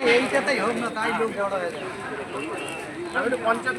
এইটাতেই হোক না তাই লোক বড় হয়ে যায়। পঞ্চায়েত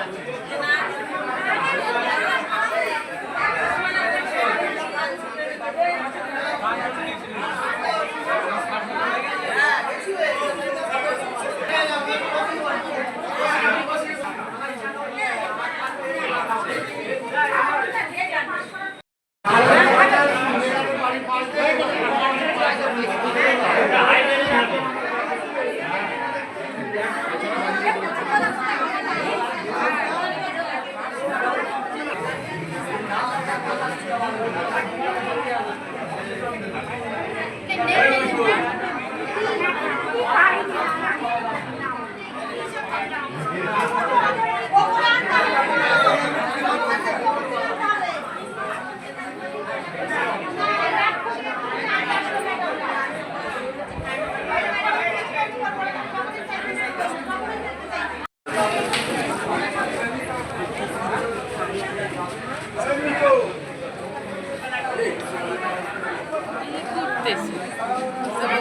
Oh,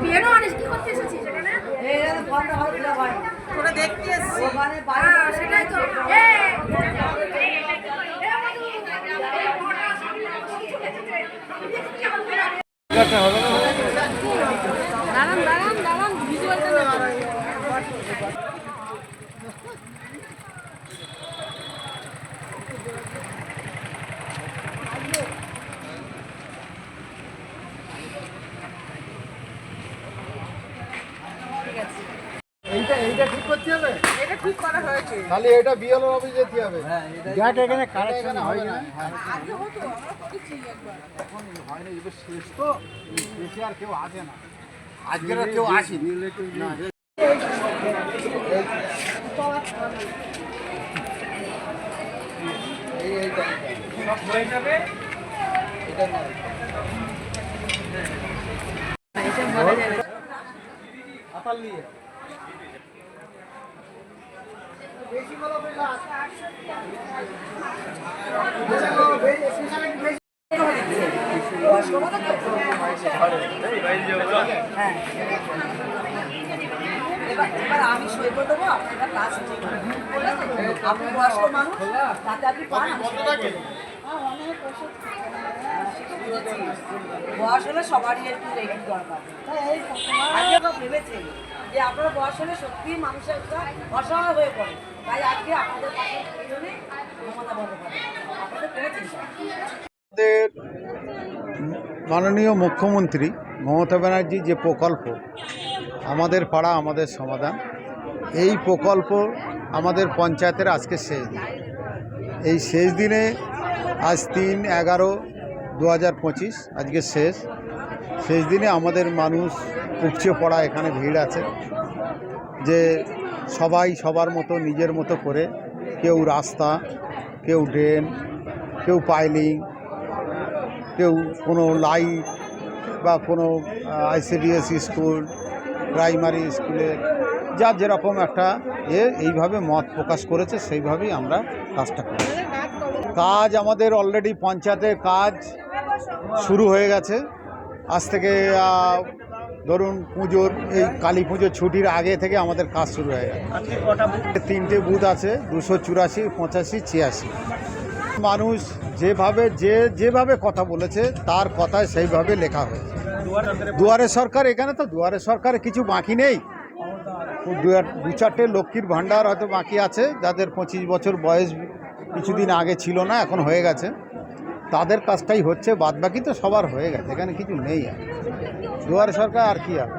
পিয়ানো আনিস কি করতে এসেছিস এখানে? ওরা দেখতে এসছি হ্যাঁ, সেটাই তো। দাঁড়ান দাঁড়ান দাঁড়ান ভিজুয়ালটা ঠিক করতে হবে? এটা ঠিক করা হয়েছে। তাহলে এটা বিএলও অফিসে যেতে হবে। দেখ এখানে কারেকশন হয় না। আগে হতো আমরা করেছি একবার। এখন হয় না এবার শেষ তো। বেশি আর কেউ আসে না। আজকের আর কেউ আসেনি। না, এই এইটা সব হয়ে যাবে? এটা নয় আপাল নিয়ে। এবার এবার আমি সই করে দেবো আপনারা কাজ। আপনি বয়স্ক মানুষ তাতে আপনি পান। বয়স হলে সবারই একটু রেখে দরকার ভেবেছেন যে আপনার বয়স হলে সত্যি মানুষের একটা অসহায় হয়ে পড়ে। তাই আজকে আপনাদের আমাদের মাননীয় মুখ্যমন্ত্রী মমতা ব্যানার্জি যে প্রকল্প, আমাদের পাড়া, আমাদের সমাধান, এই প্রকল্প আমাদের পঞ্চায়েতের আজকে শেষ দিন। এই শেষ দিনে আজ তিন এগারো দু আজকে শেষ। শেষ দিনে আমাদের মানুষ উপচে পড়া এখানে ভিড় আছে। যে সবাই সবার মতো, নিজের মতো করে কেউ রাস্তা, কেউ ড্রেন, কেউ পাইলিং, কেউ কোনো লাইট বা কোনো আইসিডিএস স্কুল, প্রাইমারি স্কুলে, যার যেরকম একটা এ এইভাবে মত প্রকাশ করেছে, সেইভাবেই আমরা কাজটা করি কাজ আমাদের অলরেডি পঞ্চায়েতের কাজ শুরু হয়ে গেছে। আজ থেকে ধরুন পুজোর এই কালী পুজোর ছুটির আগে থেকে আমাদের কাজ শুরু হয়ে গেছে তিনটে বুথ আছে দুশো চুরাশি পঁচাশি ছিয়াশি। মানুষ যেভাবে যে যেভাবে কথা বলেছে তার কথায় সেইভাবে লেখা হয়েছে। দুয়ারে সরকার এখানে তো দুয়ারে সরকারে কিছু বাকি নেই। দু চারটে লক্ষ্মীর ভাণ্ডার হয়তো বাকি আছে যাদের পঁচিশ বছর বয়স কিছুদিন আগে ছিল না এখন হয়ে গেছে। তাদের কাজটাই হচ্ছে বাদ বাকি তো সবার হয়ে গেছে, এখানে কিছু নেই আর। দুয়ারে সরকার আর কি আর?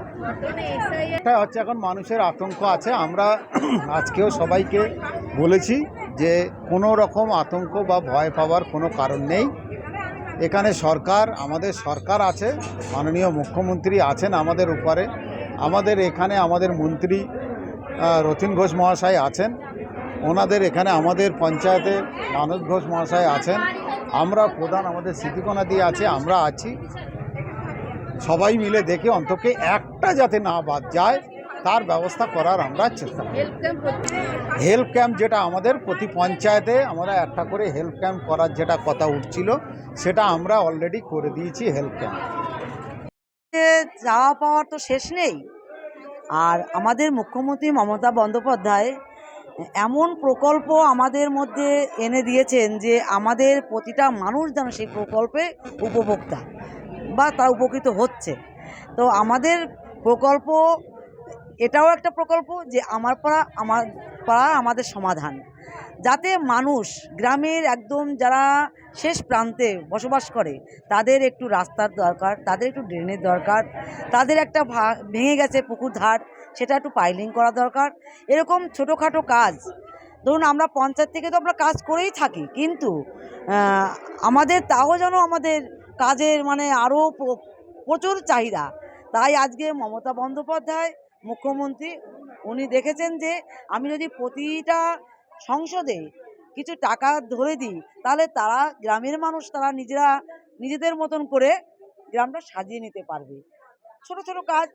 এটা হচ্ছে এখন মানুষের আতঙ্ক আছে। আমরা আজকেও সবাইকে বলেছি যে কোনো রকম আতঙ্ক বা ভয় পাওয়ার কোনো কারণ নেই। এখানে সরকার, আমাদের সরকার আছে, মাননীয় মুখ্যমন্ত্রী আছেন আমাদের উপরে। আমাদের এখানে আমাদের মন্ত্রী রতিন ঘোষ মহাশয় আছেন। ওনাদের এখানে আমাদের পঞ্চায়েতে মানস ঘোষ মহাশয় আছেন। আমরা প্রধান আমাদের স্মৃতিকোনা দিয়ে আছে আমরা আছি। সবাই মিলে দেখে অন্তত একটা যাতে না বাদ যায় তার ব্যবস্থা করার আমরা চেষ্টা করি। হেল্প ক্যাম্প যেটা আমাদের প্রতি পঞ্চায়েতে আমরা একটা করে হেল্প ক্যাম্প করার যেটা কথা উঠছিল সেটা আমরা অলরেডি করে দিয়েছি হেল্প ক্যাম্প যে চাওয়া পাওয়ার তো শেষ নেই। আর আমাদের মুখ্যমন্ত্রী মমতা বন্দ্যোপাধ্যায় এমন প্রকল্প আমাদের মধ্যে এনে দিয়েছেন যে আমাদের প্রতিটা মানুষ যেন সেই প্রকল্পে উপভোক্তা বা তারা উপকৃত হচ্ছে। তো আমাদের প্রকল্প, এটাও একটা প্রকল্প যে আমার পাড়া, আমার পাড়া আমাদের সমাধান। যাতে মানুষ, গ্রামের একদম যারা শেষ প্রান্তে বসবাস করে, তাদের একটু রাস্তার দরকার, তাদের একটু ড্রেনের দরকার, তাদের একটা ভেঙে গেছে পুকুর ধার, সেটা একটু পাইলিং করা দরকার। এরকম ছোটোখাটো কাজ, ধরুন আমরা পঞ্চায়েত থেকে তো আমরা কাজ করেই থাকি, কিন্তু আমাদের তাও যেন আমাদের কাজের মানে আরও প্রচুর চাহিদা। তাই আজকে মমতা বন্দ্যোপাধ্যায় মুখ্যমন্ত্রী, উনি দেখেছেন যে আমি যদি প্রতিটা সংসদে কিছু টাকা ধরে দিই, তাহলে তারা গ্রামের মানুষ তারা নিজেরা, নিজেদের মতন করে গ্রামটা সাজিয়ে নিতে পারবে। ছোট ছোট কাজ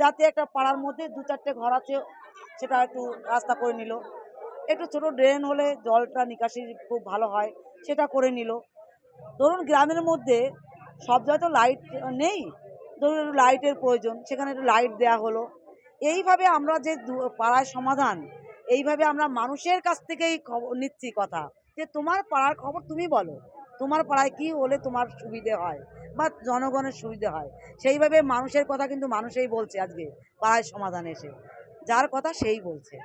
যাতে একটা পাড়ার মধ্যে দু চারটে ঘর আছে, সেটা একটু রাস্তা করে নিল। একটু ছোট ড্রেন হলে জলটা নিকাশি খুব ভালো হয়, সেটা করে নিল। ধরুন গ্রামের মধ্যে সব জায়গায় তো লাইট নেই, ধরুন লাইটের প্রয়োজন, সেখানে একটু লাইট দেওয়া হলো। এইভাবে আমরা যে পাড়ায় সমাধান, এইভাবে আমরা মানুষের কাছ থেকেই খবর নিচ্ছি কথা। যে তোমার পাড়ার খবর তুমি বলো। তোমার পাড়ায় কি হলে তোমার সুবিধে হয় বা জনগণের সুবিধে হয়? সেইভাবে মানুষের কথা কিন্তু মানুষেই বলছে আজকে পাড়ায় সমাধান এসে। যার কথা সেই বলছে।